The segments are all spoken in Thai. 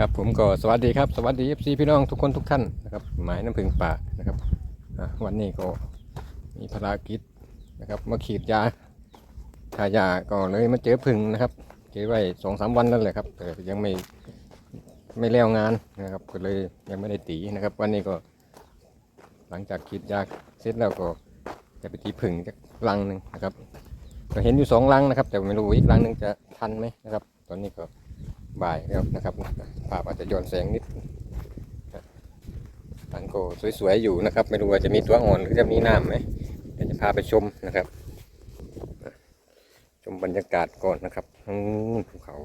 ครับผมก็สวัสดีครับสวัสดีเอฟซีพี่น้องทุกคนทุกท่านนะครับหมายน้ำผึ้งป่านะครับวันนี้ก็มีภารกิจนะครับมาขีดยาทายาก็เลยมาเจอผึ้งนะครับเจอไว้สองสามวันนั่นแหละครับแต่ยังไม่ไม่แล้วงานนะครับก็เลยยังไม่ได้ตีนะครับ วันนี้ก็ หลังจากขีดยาเสร็จแล้วก็จะไปตีผึ้งจากลังหนึ่งนะครับก็เห็นอยู่สองลังนะครับ แต่ไม่รู้อีกลังหนึ่งจะทันไหมนะครับ ตอนนี้ก็บ่ายแล้วนะครับ ภาพอาจจะย้อนแสงนิดหลังโกสวยๆอยู่นะครับ ไม่รู้ว่าจะมีตัวอ่อนหรือจะมีน้ำไหมเดี๋ยวจะพาไปชมนะครับ ชมบรรยากาศก่อนนะครับภูเขา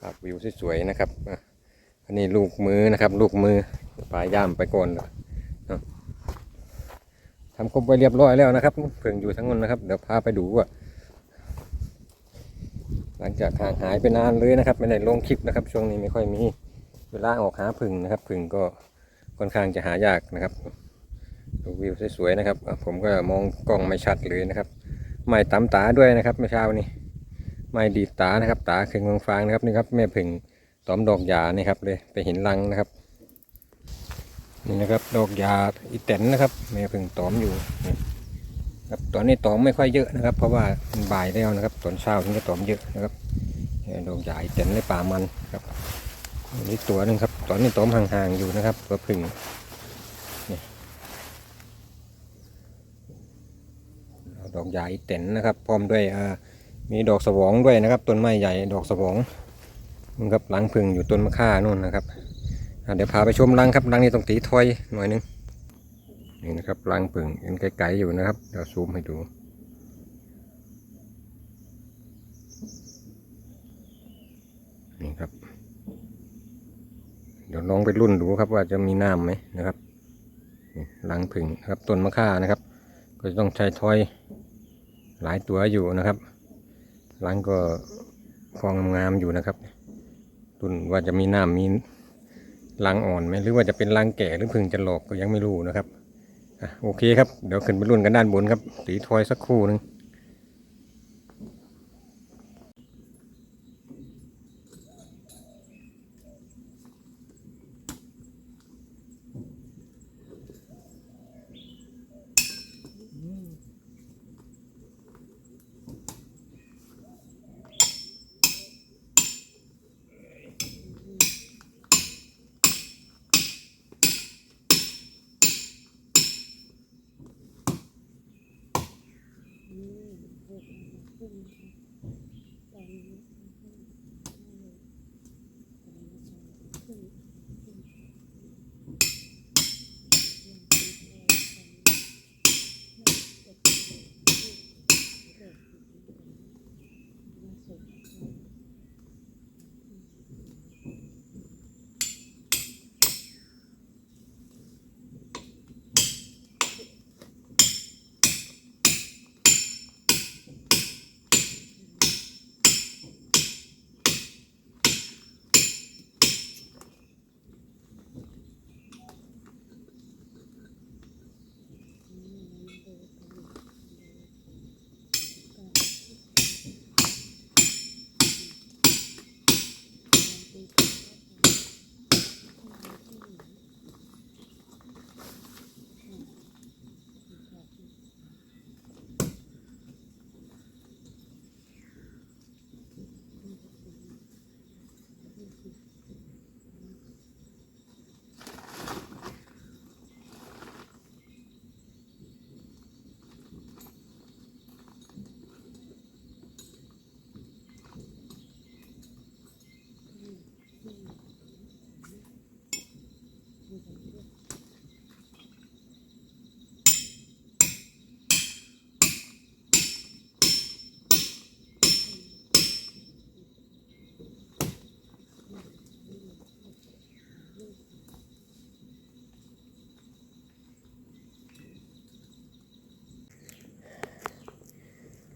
ภาพวิวสวยๆนะครับอันนี้ลูกมือนะครับ ลูกมือปลายย่ามไปก่อนทำครบไปเรียบร้อยแล้วนะครับเพิ่งอยู่ทั้งนั้นนะครับ เดี๋ยวพาไปดูว่าหลังจากห่างหายไปนานเลยนะครับ ไม่ได้ลงคลิปนะครับ ช่วงนี้ไม่ค่อยมี เวลาออกหาผึ่งนะครับผึ่งก็ค่อนข้างจะหายากนะครับดูวิวสวยๆนะครับ ผมก็มองกล้องไม่ชัดเลยนะครับ ไม่ตำตาด้วยนะครับเมื่อเช้านี้ไม่ดีตานะครับ ตาเคืองฟางๆนะครับนี่ครับแม่ผึ่งตอมดอกยานี่ครับเลยไปเห็นรังนะครับ นี่นะครับดอกยาอีแตนนะครับ แม่ผึ่งตอมอยู่ครับตอนนี้ตอมไม่ค่อยเยอะนะครับ เพราะว่ามันบ่ายแล้วนะครับ ตอนเช้านี่ก็ตอมเยอะนะครับเนี่ยดอกใหญ่เต็มในป่ามันครับ นนี้ตัวหนึ่งครับ ตอนนี้ตอมห่างๆอยู่นะครับ ตัวพึ่งนี่ดอกใหญ่เต็นนะครับ พร้อมด้วยมีดอกสวองด้วยนะครับ ต้นไม้ใหญ่ดอกสวองมันครับรังพึ่งอยู่ต้นมะข่านู่นนะครับเดี๋ยวพาไปชมรังครับรังนี้ต้องตีถอยหน่อยหนึงนี่นะครับรังผึ่งเห็นไกลๆอยู่นะครับเดี๋ยวซูมให้ดูนี่ครับ เดี๋ยวลองไปรุ่นดูครับว่าจะมีน้ำไหมนะครับนี่รังผึ่งนะครับต้นมะข่านะครับ ก็จะต้องใช้ถ้อยหลายตัวอยู่นะครับรังก็ฟองงามอยู่นะครับรุ่นว่าจะมีน้ำมีรังอ่อนไหมหรือว่าจะเป็นรังแก่หรือผึ่งจะหลอกก็ยังไม่รู้นะครับอะโอเคครับเดี๋ยวขึ้นไปรุ่นกันด้านบนครับตีทอยสักครู่หนึง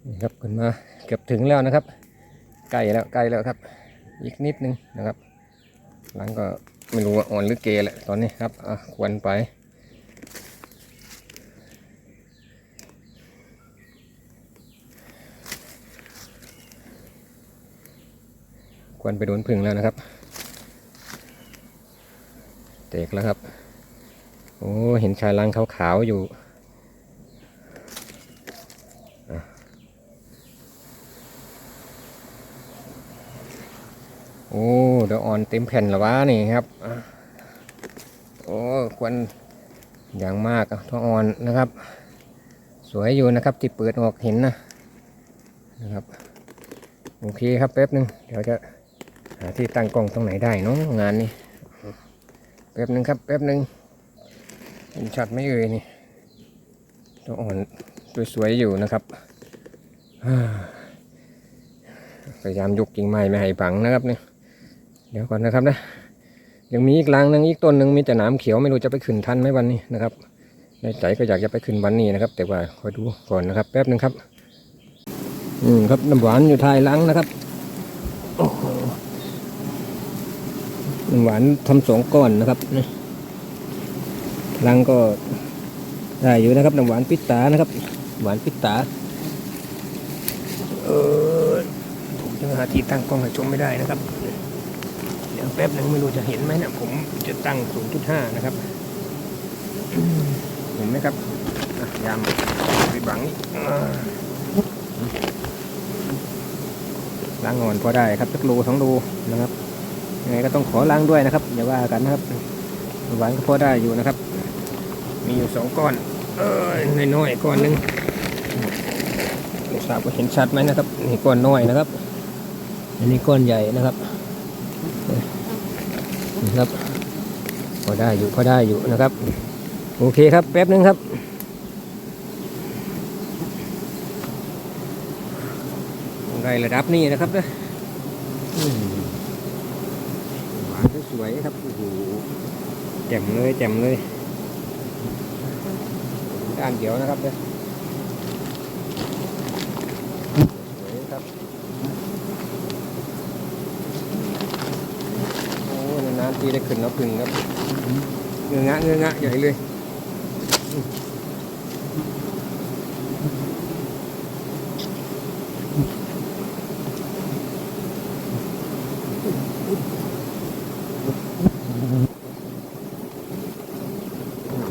นี่ครับขึ้นมาเกือบถึงแล้วนะครับใกล้แล้วใกล้แล้วครับ อีกนิดนึงนะครับ หลังก็ไม่รู้ว่าอ่อนหรือเกแหละตอนนี้ครับอะควรไปควรไปโดนพึ่งแล้วนะครับแตกแล้วครับ โอ้ เห็นชายลังขาวๆอยู่ โอ้เดี๋ยวออนเต็มแผ่นละวะนี่ครับโอ้ควันอย่างมากท้องอ่อนนะครับ สวยอยู่นะครับที่เปิดออกเห็นนะนะครับโอเคครับแป๊บหนึ่งเดี๋ยวจะหาที่ตั้งกล้องตรงไหนได้เนาะงานนี้แป๊บหนึ่งครับแป๊บหนึ่งเห็นชัดไหม่เอ่ยนี่ตัวอ่อนสวยๆอยู่นะครับพยายามยกกิ่งไม้ไม่ให้บังนะครับเนี่ย เดี๋ยวก่อนนะครับนะยังมีอีกรังหนึงอีกต้นหนึ่งมีแต่หนามเขียวไม่รู้จะไปขึ้นทันไหมวันนี้นะครับในใจก็อยากจะไปขึ้นวันนี้นะครับ แต่ว่าคอยดูก่อนนะครับ แป๊บหนึ่งครับ อืมครับน้ำหวานอยู่ท้ายลังนะครับน้ำหวานทำสองก้อนนะครับนลังก็ได้อยู่นะครับน้ำหวานปิตานะครับ หวานปิตาเออผมยังหาที่ตั้งกล้องให้ชมไม่ได้นะครับ ดี๋ยวแป๊บหนึ่งไม่รู้จะเห็นไหมนะผมจะตั้ง 0.5 นะครับ เห็นไหมครับยามไปบังนี่ล้างงอนพอได้ครับสักโลสองโลนะครับยังไงก็ต้องขอล้างด้วยนะครับอย่าว่ากันนะครับ หวานก็พอได้อยู่นะครับ มีอยู่สองก้อน เออน้อยๆก้อนหนึ่งไม่ทราบว่าเห็นชัดไหมนะครับนี่ก้อนน้อยนะครับ อันนี้ก้อนใหญ่นะครับ นี่ครับ พอได้อยู่พอได้อยู่นะครับ โอเคครับแป๊บนึงครับไรระดับนี้นะครับนะอืมหวานสวยครับโอ้โหแจ่มเลยแจ่มเลยด้านเดียวนะครับเนี่ยสวยครับโอ้นานๆ ที่ได้ขึ้นแล้วพึ่งครับเงื้องะเงื้องะใหญ่เลย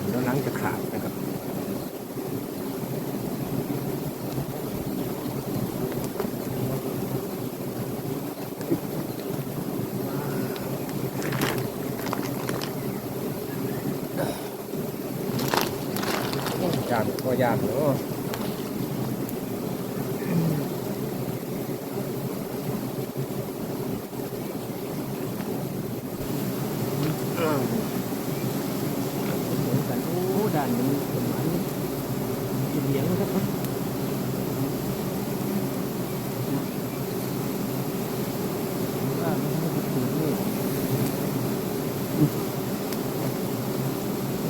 แล้วหลังจะขาดนะครับ ยากก็ยากเนาะอ้าวเหมือนกันโอ้ด้านนี้ต้นไม้เหลียงนะครับว่านไม่ถูกนี่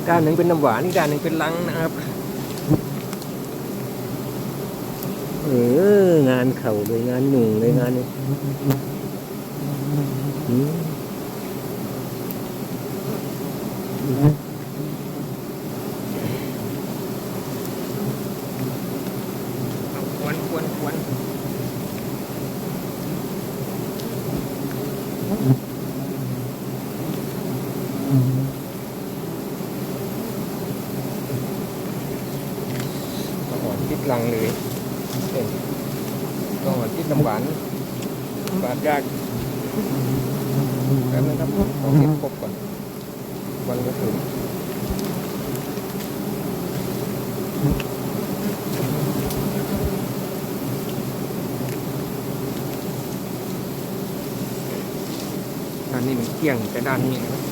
ด้านหนึ่งเป็นน้ำหวานอีกด้านหนึ่งเป็นลังนะครับ เอองาน เขาเลยงานหนุ่งเลยงานนี้ควนควนควนอ่อนติดลังเลยเอ้ย ก็อ่อนติดน้ำหวานบาดยากแป๊บนึงครับขอเก็บครบก่อนวันก็ถึงด้านนี้มันเกี่ยงแต่ด้านนี้นะครับ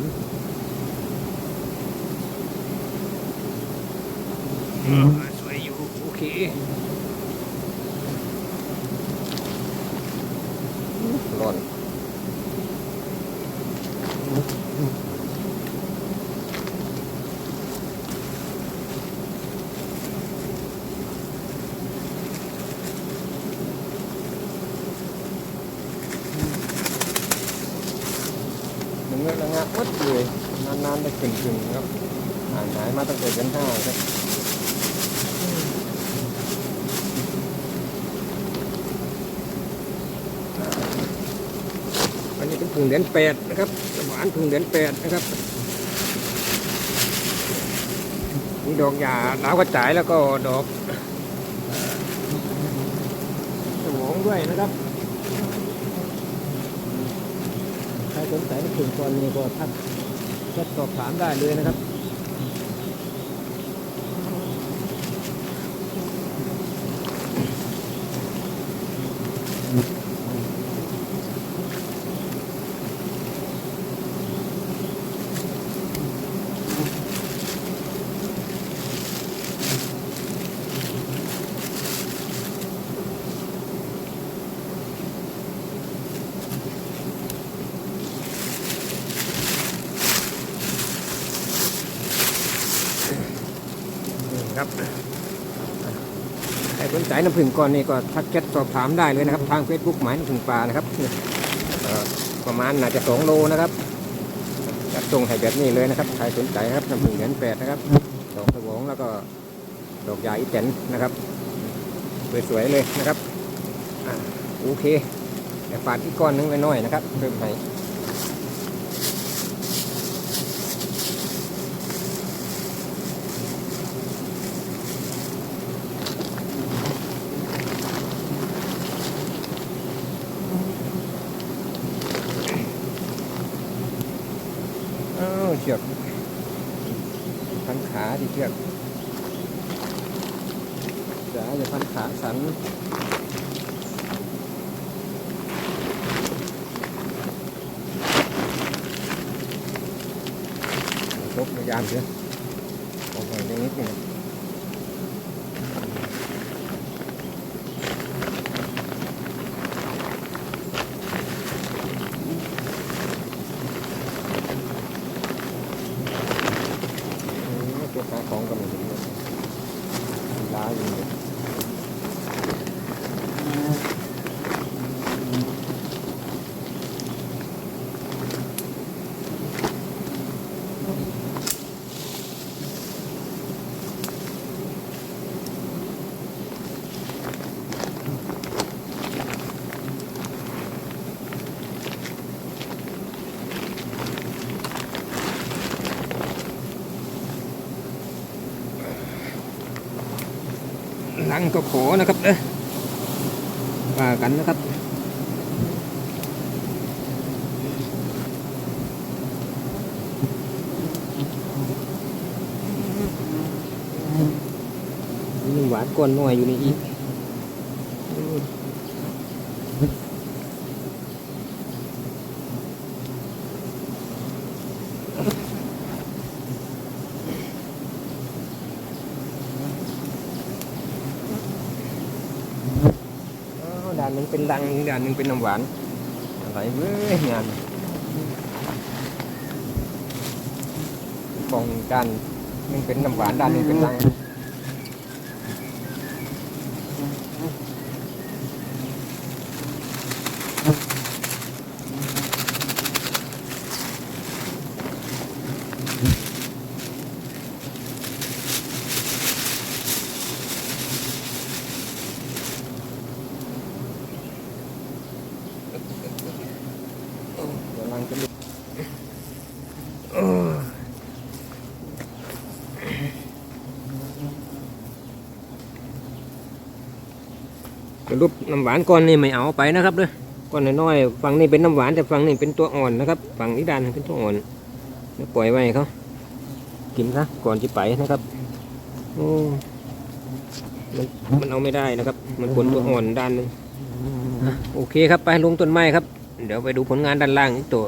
เนี่ยจะไม่หวานสวยอยู่ โอเค ร้อน มั นะวัดเลยนานๆได้ขึ้นถึงครับห่างหายมาตั้งแต่เดือนห้าครับอันนี้เป็นพึ่งเดือนแปดนะครับหวานพึ่งเดือนแปดนะครับมีดอกหญ้าดาวกระจายแล้วก็ดอกเอ่อสวงด้วยนะครับ สงสัยในกลุ่มกรณีก็ทักแชทสอบถามได้เลยนะครับ ครับใครสนใจน้ำผึ้งก่อนนี่ก็ทักแชทสอบถามได้เลยนะครับ ทาง Facebook หมายน้ำผึ้งปลานะครับประมาณน่าจะสองโลนะครับจัดส่งให้แบบนี้เลยนะครับใครสนใจครับน้ำผึ้งเหรียญแปดนะครับดอกสวงแล้วก็ดอกใหญ่อีแตนนะครับสวยๆเลยนะครับอโอเคเดี๋ยวฝากที่ก้อนนึงไว้หน่อยนะครับเพิ่มให้ อ้าวเชือกพันขาดิ เชือกจ๋าอย่าพันขาสันลบพยายามเถอะออกไปตรงนี้นึงอืมตัวขาของก็ไมีเห็นเลยล้าอยู่เลยลั งก็ขอนะครับเด้อว่ากันนะครับหวานก้อนน้อยอยู่ในอีกอ้าว ด่านหนึ่งเป็นรังด่านหนึ่งเป็นน้ำหวานอะไรเว้ยงานกองกันหนึ่งเป็นน้ำหวานด้านหนึงเป็นดัง กำลังจะลุกโอ้ส รุปน้ำหวานก้อนนี้ไม่เอาไปนะครับเด้อก้อนน้อยๆฝั่งนี้เป็นน้ำหวานแต่ฝั่งนี้เป็นตัวอ่อนนะครับ ฝั่งนี้ด้านเป็นตัวอ่อนแล้วปล่อยไว้เขากินซะก่อนจะไปนะครับโอ้มันมันเอาไม่ได้นะครับ มันผลตัวอ่อนด้านนึงโอเคครับไปลงต้นไม้ครับ เดี๋ยวไปดูผลงานด้านล่างอีกตัว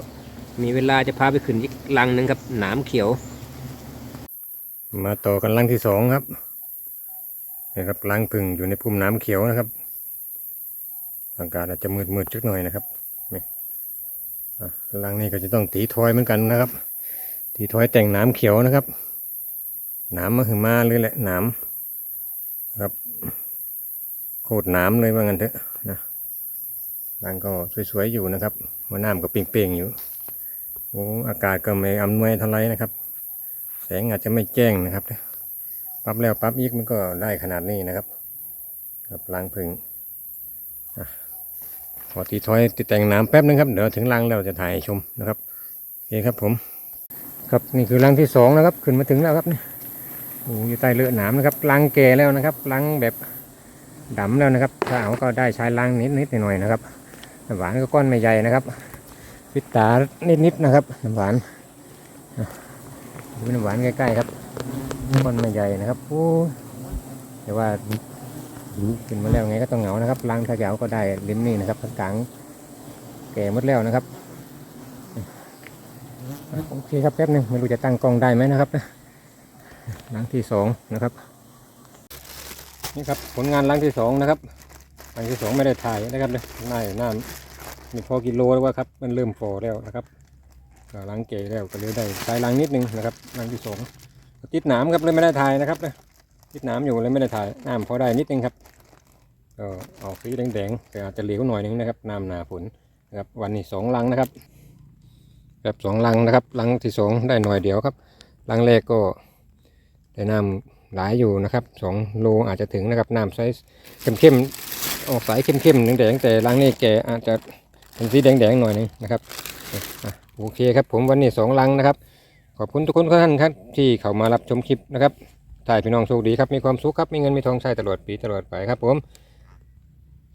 มีเวลาจะพาไปขึ้นอีกลังหนึ่งครับหนามเขียว มาต่อกันลังที่สองครับนี่ครับลังพึ่งอยู่ในพุ่มน้ำเขียวนะครับ อากาศอาจจะมืดมืดๆจักหน่อยนะครับนี่ลังนี้ก็จะต้องตีทอยเหมือนกันนะครับ ตีทอยแต่งน้ำเขียวนะครับหน้ำมาหือมาเลยแหละหน้ำครับโคตรหน้ำเลยว่างั้นเถอะนะรังก็สวยๆอยู่นะครับหัวน้าก็เปล่งๆอยู่โอ้อากาศก็ไม่อำนวยเท่าไหรนะครับ แสงอาจจะไม่แจ้งนะครับปรับแล้วปรับอีกมันก็ได้ขนาดนี้นะครับครับล้างผึ่งอะ ขอตีถอยติดแต่งน้ำแป๊บนึงครับ เดี๋ยวถึงรังแล้วจะถ่ายชมนะครับโอเคครับผม ครับนี่คือรังที่สองนะครับ ขึ้นมาถึงแล้วครับนี่โอ้อยู่ใต้เลือหนามนะครับรังแก่แล้วนะครับรังแบบดำแล้วนะครับถ้าเอาก็ได้ใช้รังนิดนิดหน่อยนะครับน้ำหวานก็ก้อนไม่ใหญ่นะครับปิตานิดนิดนะครับน้ำหวานดูน้ำหวานใกล้ๆครับก้อนไม่ใหญ่นะครับโอ้แต่ว่า ขึ้นมาแล้วไงก็ต้องเหงานะครับรังถ้าจะเอาก็ได้ลิ้นนี่นะครับกลางแก่หมดแล้วนะครับโอเคครับแป๊บนึงไม่รู้จะตั้งกล้องได้ไหมนะครับนะล้างที่สองนะครับนี่ครับผลงานล้างที่สองนะครับล้างที่สองไม่ได้ถ่ายนะครับเลยหน้าหน้ามีพอกิโลแล้วว่าครับมันเริ่มโฟแล้วนะครับก็ล้างเกยแล้วก็เลยได้ใช้ล้างนิดนึงนะครับล้างที่สองติดหนามครับเลยไม่ได้ถ่ายนะครับนะ ติดหนาอยู่เลยไม่ได้ถ่ายน้ำพอได้นิดนึงครับก็ออกสีแดงๆแต่อาจจะเหลวหน่อยนึงนะครับน้ำหนาฝนนะครับวันนี้สองลังนะครับแบบสองลังนะครับลังที่สองได้หน่อยเดียวครับลังแรกก็ได้น้ำหลายอยู่นะครับสองโลอาจจะถึงนะครับน้ำไซส์เข้มๆออกสายเข้มๆแดงๆแต่ลังนี้แกอาจจะเป็นสีแดงๆหน่อยหนึงนะครับโอเคครับผมวันนี้สองลังนะครับขอบคุณทุกคนทุกท่านครับที่เข้ามารับชมคลิปนะครับ ถ่ายพี่น้องโชคดีครับ มีความสุขครับ มีเงินมีทองใช้ตลอดปีตลอดไปครับผม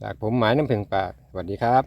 จากผมหมายน้ำผึ้งปาก สวัสดีครับ